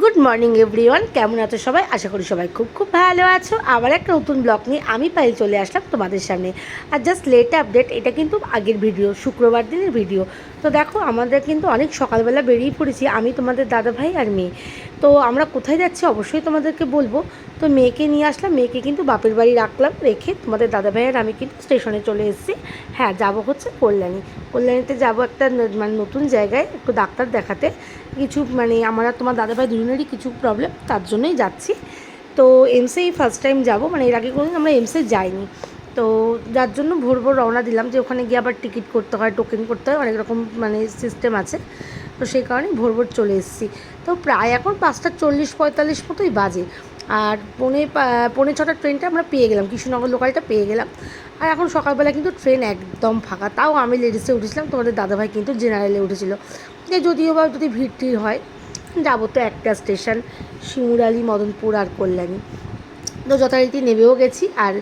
Good morning everyone কেমন আছো সবাই? আশা করি সবাই খুব খুব ভালো আছো। আবার একটা নতুন ব্লগ নিয়ে আমি পাই চলে আসলাম তোমাদের সামনে। আর জাস্ট লেট আপডেট এটা কিন্তু আগের ভিডিও শুক্রবার দিনের ভিডিও তো দেখো, আমাদের কিন্তু অনেক সকালবেলা বেরিয়ে পড়েছি, আমি তোমাদের দাদা ভাই আর মেয়ে। তো আমরা কোথায় যাচ্ছি অবশ্যই তোমাদেরকে বলব। তো মেয়েকে নিয়ে আসলাম, মেয়েকে কিন্তু বাপের বাড়ি রাখলাম, রেখে তোমাদের দাদা ভাইয়ের আমি কিন্তু স্টেশনে চলে এসেছি। হ্যাঁ যাব হচ্ছে কল্যাণী। কল্যাণীতে যাব একটা মানে নতুন জায়গায় একটু ডাক্তার দেখাতে। কিছু মানে আমার আর তোমার দাদা ভাই দুজনেরই কিছু প্রবলেম তার জন্যই যাচ্ছি। তো এমসেই ফার্স্ট টাইম যাব মানে এর আগে কোনোদিন আমরা এমসে যাইনি। তো যার জন্য ভোর ভোর রওনা দিলাম যে ওখানে গিয়ে আবার টিকিট করতে হয় টোকেন করতে হয়, অনেক রকম মানে সিস্টেম আছে। তো সেই কারণে ভোর ভোর চলে এসেছি। তো প্রায় এখন পাঁচটা চল্লিশ পঁয়তাল্লিশ মতোই বাজে। আর পৌনে পৌনে ছটার ট্রেনটা আমরা পেয়ে গেলাম, কৃষ্ণনগর লোকালটা পেয়ে গেলাম। আর এখন সকালবেলা কিন্তু ট্রেন একদম ফাঁকা। তাও আমি লেডিসে উঠেছিলাম, তোমাদের দাদাভাই কিন্তু জেনারেলে উঠেছিল। যে যদিও বা যদি ভিড় টিড় হয়, যাব তো একটা স্টেশন শিমুরালি মদনপুর আর কল্যাণী। তো যথারীতি নেবেও গেছি আর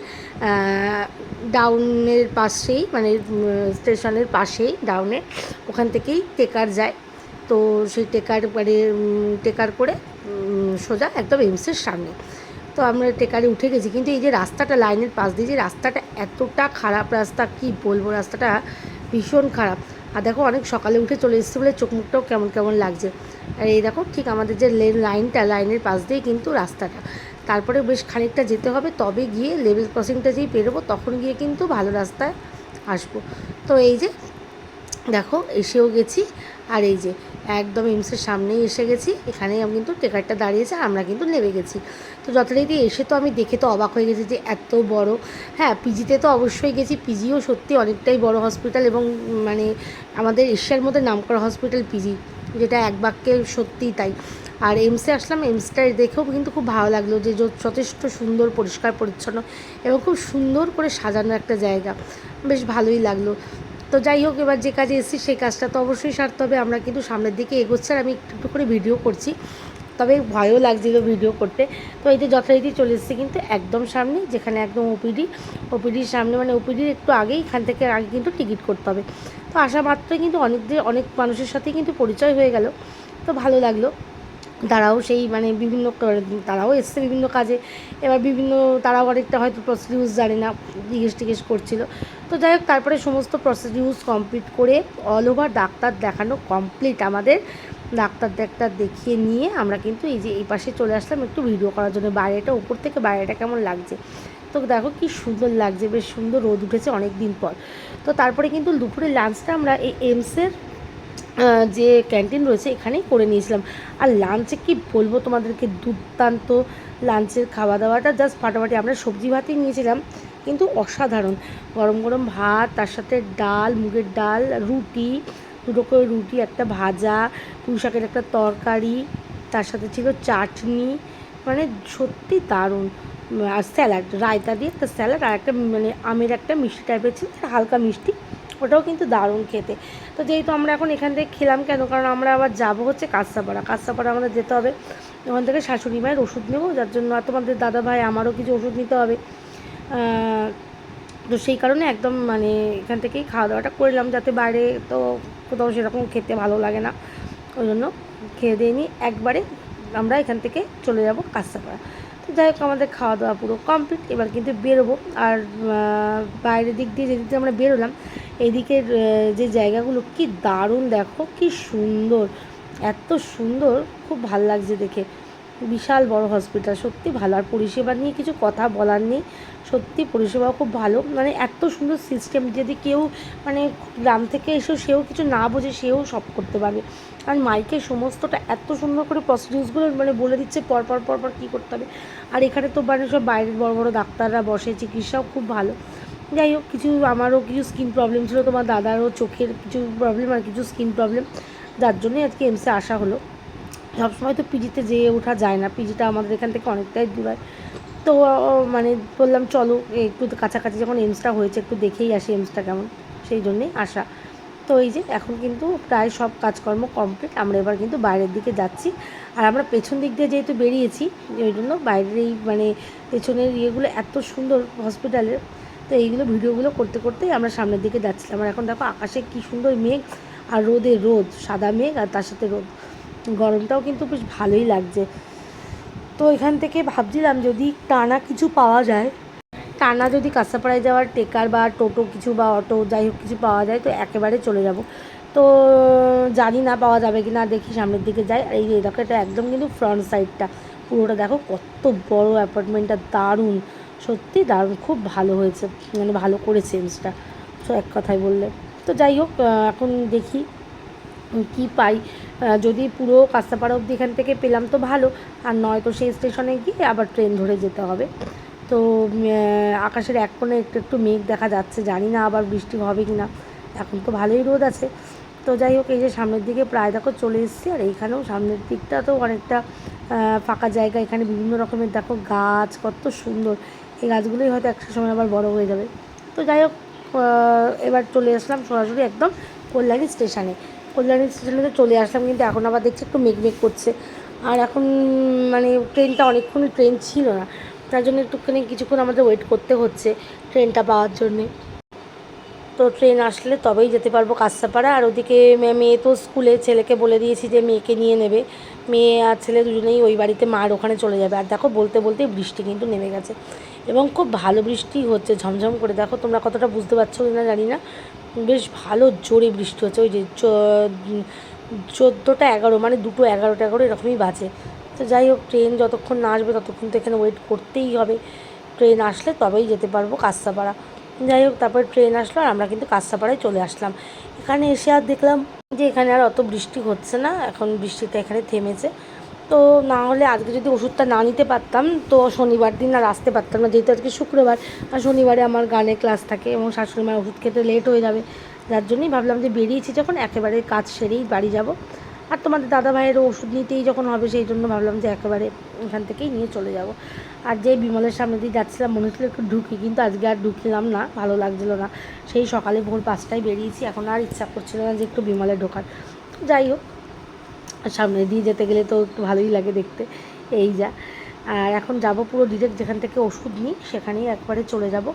ডাউনের পাশেই মানে স্টেশনের পাশেই ডাউনে ওখান থেকেই টেকার যায়। তো সেই টেকার মানে টেকার করে সোজা একদম এমসের সামনে। তো আমরা টেকারে উঠে গেছি। কিন্তু এই যে রাস্তাটা, লাইনের পাশ দিয়ে যে রাস্তাটা এতটা খারাপ রাস্তা, কি বলব? রাস্তাটা ভীষণ খারাপ। আর দেখো, অনেক সকালে উঠে চলে এসেছে বলে চোখ মুখটাও কেমন কেমন লাগছে। আর এই দেখো, ঠিক আমাদের যে লেন লাইনটা, লাইনের পাশ দিয়ে কিন্তু রাস্তাটা। তারপরে বেশ খানিকটা যেতে হবে। তবে গিয়ে লেভেল ক্রসিংটা যেই পেরোবো, তখন গিয়ে কিন্তু ভালো রাস্তায় আসব। তো এই যে, দেখো, এসেও গেছি। আর এই যে একদম এমসের সামনেই এসে গেছি। এখানেই আমি কিন্তু টেকারটা দাঁড়িয়েছে আমরা কিন্তু নেমে গেছি। তো যথারীতি এসে তো আমি দেখে তো অবাক হয়ে গেছি যে এত বড়। হ্যাঁ পিজিতে তো অবশ্যই গেছি। পিজিও সত্যি অনেকটাই বড় হসপিটাল এবং মানে আমাদের এশিয়ার মধ্যে নামকরা হসপিটাল পিজি, যেটা এক বাক্যে সত্যিই তাই। আর এমসে আসলাম এমসটা দেখেও কিন্তু খুব ভালো লাগল যে যথেষ্ট সুন্দর, পরিষ্কার, পরিচ্ছন্ন এবং খুব সুন্দর করে সাজানো একটা জায়গা। বেশ ভালোই লাগল। তো যাই হোক, এবার যে কাজে এসেছি সেই কাজটা তো অবশ্যই সারতে হবে। আমরা কিন্তু সামনের দিকে এগোচ্ছি আর আমি একটু করে ভিডিও করছি। তবে ভয়ও লাগছিল ভিডিও করতে। তো এই যে যথারীতি চলে এসেছি কিন্তু একদম সামনে, যেখানে একদম ওপিডি ওপিডির সামনে মানে ওপিডির একটু আগেই এখান থেকে আগে কিন্তু টিকিট করতে হবে। তো আসা মাত্রই কিন্তু অনেক অনেক মানুষের সাথে কিন্তু পরিচয় হয়ে গেল। তো ভালো লাগল। তারাও সেই মানে বিভিন্ন তারাও এসছে বিভিন্ন কাজে। এবার বিভিন্ন, তারাও অনেকটা হয়তো প্রসিডিউস জানে না, জিজ্ঞেস টিজ্ঞেস করছিল। তো যাই হোক, তারপরে সমস্ত প্রসিডিউস কমপ্লিট করে অল ওভার ডাক্তার দেখানো কমপ্লিট আমাদের। ডাক্তার ডাক্তার দেখিয়ে নিয়ে আমরা কিন্তু এই যে এই পাশে চলে আসলাম একটু ভিডিও করার জন্য। বাইরেটা, উপর থেকে বাইরেটা কেমন লাগছে? তো দেখো কি সুন্দর লাগছে, বেশ সুন্দর রোদ উঠেছে অনেক দিন পর। তো তারপরে কিন্তু দুপুরে লাঞ্চটা আমরা এই এমসের যে ক্যান্টিন রয়েছে এখানেই করে নিয়েছিলাম। আর লাঞ্চে কি বলব তোমাদেরকে, দুর্দান্ত লাঞ্চের খাওয়া দাওয়াটা জাস্ট ফাটাফাটি আমরা সবজি ভাতই নিয়েছিলাম। কিন্তু অসাধারণ। গরম গরম ভাত, তার সাথে ডাল, মুগের ডাল, রুটি, দুটো করে রুটি, একটা ভাজা, পুঁই শাকের একটা তরকারি, তার সাথে ছিল চাটনি। মানে সত্যি দারুণ। আর স্যালাড, রায়তা দিয়ে একটা স্যালাড আর একটা মানে আমের একটা মিষ্টি টাইপের ছিল হালকা মিষ্টি। ওটাও কিন্তু দারুণ খেতে। তো যেহেতু আমরা এখন এখান থেকে খেলাম কেন? কারণ আমরা আবার যাব হচ্ছে কাঁসাপাড়া কাঁসাপাড়া আমাদের যেতে হবে। ওখান থেকে শাশুড়ি মায়ের ওষুধ নেব। যার জন্য আর তোমাদের দাদা ভাই আমারও কিছু ওষুধ নিতে হবে। তো সেই কারণে একদম মানে এখান থেকেই খাওয়া দাওয়াটা করলাম যাতে বাইরে তো কোথাও সেরকম খেতে ভালো লাগে না। ওই জন্য খেয়ে দিয়ে একবারে আমরা এখান থেকে চলে যাব কাঁসাপাড়া তো যাই হোক, আমাদের খাওয়া দাওয়া পুরো কমপ্লিট এবার কিন্তু বেরোবো। আর বাইরের দিক দিয়ে যেদিকে আমরা বেরোলাম এদিকের যে জায়গাগুলো কি দারুণ দেখো, কি সুন্দর, এত সুন্দর, খুব ভালো লাগছে দেখে। বিশাল বড় হসপিটাল সত্যি ভালো। আর পরিষেবা নিয়ে কিছু কথা বলার নেই। সত্যি পরিষেবা খুব ভালো। মানে এত সুন্দর সিস্টেম যদি কেউ মানে গ্রাম থেকে এসেও সেও কিছু না বোঝে, সেও সব করতে পারবে। আর মাইকে সমস্তটা এত সুন্দর করে প্রসিডিউসগুলো মানে বলে দিচ্ছে পর পর পর পর কী করতে হবে। আর এখানে তো মানে সব বাইরের বড় বড় ডাক্তাররা বসে, চিকিৎসাও খুব ভালো। যাই হোক, কিছু আমারও কিছু স্কিন প্রবলেম ছিল, তোমার দাদারও চোখের কিছু প্রবলেম আর কিছু স্কিন প্রবলেম যার জন্যই আজকে এমসে আসা হলো। সবসময় তো পিজিতে যেয়ে ওঠা যায় না। পিজিটা আমাদের এখান থেকে অনেকটাই দূর তো মানে বললাম চলো একটু কাছাকাছি যখন এমসটা হয়েছে, একটু দেখেই আসি এমসটা কেমন, সেই জন্যেই আসা। তো এই যে, এখন কিন্তু প্রায় সব কাজকর্ম কমপ্লিট আমরা এবার কিন্তু বাইরের দিকে যাচ্ছি। আর আমরা পেছন দিক দিয়ে যেহেতু বেরিয়েছি, ওই জন্য বাইরের এই মানে পেছনের ইয়েগুলো এত সুন্দর হসপিটালের তো এইগুলো ভিডিওগুলো করতে করতেই আমরা সামনের দিকে যাচ্ছিলাম। আর এখন দেখো, আকাশে কি সুন্দর মেঘ, আর রোদে রোদ, সাদা মেঘ আর তার সাথে রোদ। গরমটাও কিন্তু বেশ ভালোই লাগছে। তো এখান থেকে ভাবছিলাম যদি টানা কিছু পাওয়া যায়, টানা যদি কাঁসাপাড়ায় যাওয়ার টেকার বা টোটো কিছু বা অটো যাই হোক কিছু পাওয়া যায়, তো একেবারে চলে যাব। তো জানি না পাওয়া যাবে কি না দেখি সামনের দিকে যাই। আর এই এটা একদম কিন্তু ফ্রন্ট সাইডটা পুরোটা দেখো, কত বড় অ্যাপার্টমেন্টটা, দারুণ। সত্যি দারুণ, খুব ভালো হয়েছে। মানে ভালো করে চেঞ্জটা তো এক কথায় বললে। তো যাই হোক এখন দেখি কি পাই। যদি পুরো কাস্তাপাড়া অবধি এখান থেকে পেলাম তো ভালো। আর নয় তো সেই স্টেশনে গিয়ে আবার ট্রেন ধরে যেতে হবে। তো আকাশের এক কোণে একটু একটু মেঘ দেখা যাচ্ছে। জানি না আবার বৃষ্টি হবে কি না এখন তো ভালোই রোদ আছে। তো যাই হোক, এই যে সামনের দিকে প্রায় দেখো চলে এসেছি। আর এইখানেও সামনের দিকটা তো অনেকটা ফাঁকা জায়গা। এখানে বিভিন্ন রকমের দেখো গাছ, কত সুন্দর। এই গাছগুলোই হয়তো একটা সময় আবার বড় হয়ে যাবে। তো যাই হোক এবার চলে আসলাম সরাসরি একদম কল্যাণী স্টেশনে। কল্যাণী স্টেশনে তো চলে আসলাম, কিন্তু এখন আবার দেখছি একটু মেঘ মেঘ করছে। আর এখন মানে ট্রেনটা অনেকক্ষণ ট্রেন ছিল না। তার জন্য একটুখানি কিছুক্ষণ আমাদের ওয়েট করতে হচ্ছে ট্রেনটা পাওয়ার জন্যে। তো ট্রেন আসলে তবেই যেতে পারব কাঁসাপাড়া। আর ওদিকে মেয়ে তো স্কুলে, ছেলেকে বলে দিয়েছি যে মেয়েকে নিয়ে নেবে। মেয়ে আর ছেলে দুজনেই ওই বাড়িতে মার ওখানে চলে যাবে। আর দেখো, বলতে বলতেই বৃষ্টি কিন্তু নেমে গেছে। এবং খুব ভালো বৃষ্টি হচ্ছে, ঝমঝম করে। দেখো, তোমরা কতটা বুঝতে পারছ না জানি না। বেশ ভালো জোরে বৃষ্টি হচ্ছে। ওই যে চোদ্দোটা এগারো মানে দুটো এগারোটা এগারো এরকমই বাজে। তো যাই হোক, ট্রেন যতক্ষণ না আসবে ততক্ষণ তো এখানে ওয়েট করতেই হবে। ট্রেন আসলে তবেই যেতে পারব কাঁসাপাড়া। যাই হোক, তারপরে ট্রেন আসলো আর আমরা কিন্তু কাঁসাপাড়ায় চলে আসলাম। এখানে এসে আর দেখলাম যে এখানে আর অত বৃষ্টি হচ্ছে না। এখন বৃষ্টিটা এখানে থেমেছে। তো না হলে আজকে যদি ওষুধটা না নিতে পারতাম, তো শনিবার দিন আর আসতে পারতাম না, যেহেতু আজকে শুক্রবার। আর শনিবারে আমার গানের ক্লাস থাকে এবং শাশুড়ি মায়ের ওষুধ খেতে লেট হয়ে যাবে। যার জন্যই ভাবলাম যে বেরিয়েছি যখন, একেবারে কাজ সেরেই বাড়ি যাব। আর তোমাদের দাদা ভাইয়েরও ওষুধ নিতেই যখন হবে, সেই জন্য ভাবলাম যে একেবারে এখান থেকেই নিয়ে চলে যাব। আর যে বিমলের সামনে দিয়ে যাচ্ছিলাম, মনে হচ্ছিল একটু ঢুকি, কিন্তু আজকে আর ঢুকলাম না, ভালো লাগছিল না। সেই সকালে ভোর পাঁচটায় বেরিয়েছি, এখন আর ইচ্ছা করছিল না যে একটু বিমলে ঢোকার। যাই হোক সামনে দিয়ে যেতে গেলে তো একটু ভালোই লাগে দেখতে। এই যা। আর এখন যাব পুরো ডিরেক্ট যেখান থেকে ওষুধ নিই, সেখানেই একবারে চলে যাব।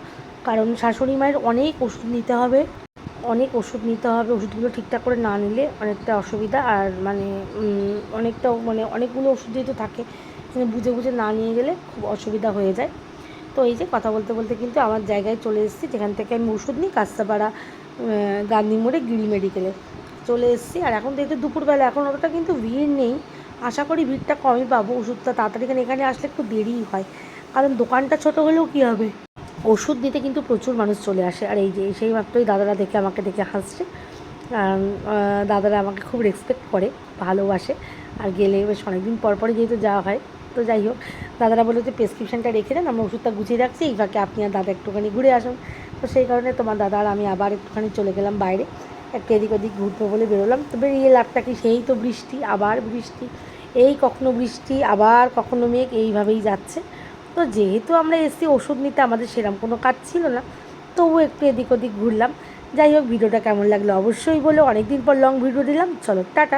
কারণ শাশুড়ি মায়ের অনেক ওষুধ নিতে হবে, অনেক ওষুধ নিতে হবে। ওষুধগুলো ঠিকঠাক করে না নিলে অনেকটা অসুবিধা। আর মানে অনেকটা মানে অনেকগুলো ওষুধ যেহেতু থাকে মানে বুঝে বুঝে না নিয়ে গেলে খুব অসুবিধা হয়ে যায়। তো এই যে কথা বলতে বলতে কিন্তু আমার জায়গায় চলে এসেছি। যেখান থেকে আমি ওষুধ নিই কাস্তাপাড়া গান্ধী মোড়ে গিরি মেডিকেলে। চলে এসেছি। আর এখন দেখতে দুপুরবেলা, এখন অতটা কিন্তু ভিড় নেই। আশা করি ভিড়টা কমই পাবো, ওষুধটা তাড়াতাড়ি এখানে আসলে একটু দেরিই হয়। কারণ দোকানটা ছোট হলেও কী হবে? ওষুধ দিতে কিন্তু প্রচুর মানুষ চলে আসে। আর এই যে, সেই মাত্রই দাদারা দেখে আমাকে দেখে হাসছে। দাদারা আমাকে খুব রেসপেক্ট করে, ভালোবাসে। আর গেলে বেশ অনেকদিন পর পরই যেহেতু যাওয়া হয়, তো যাই হোক, দাদারা বলে যে প্রেসক্রিপশনটা রেখে দেন, আমরা ওষুধটা গুছিয়ে রাখছি। এই ফাঁকে আপনি আর দাদা একটুখানি ঘুরে আসুন। তো সেই কারণে তোমার দাদা আর আমি আবার একটুখানি চলে গেলাম বাইরে। একটু এদিক ওদিক ঘুরবো বলে বেরোলাম। তো বেরিয়ে লাভটা কি সেই তো বৃষ্টি, আবার বৃষ্টি। এই কখনো বৃষ্টি, আবার কখনো মেঘ, এইভাবেই যাচ্ছে। তো যেহেতু আমরা এসেছি ওষুধ নিতে আমাদের সেরকম কোনো কাজ ছিল না, তবু একটু এদিক ওদিক ঘুরলাম। যাই হোক, ভিডিওটা কেমন লাগল অবশ্যই বলো। অনেকদিন পর লং ভিডিও দিলাম। চলো, টাটা।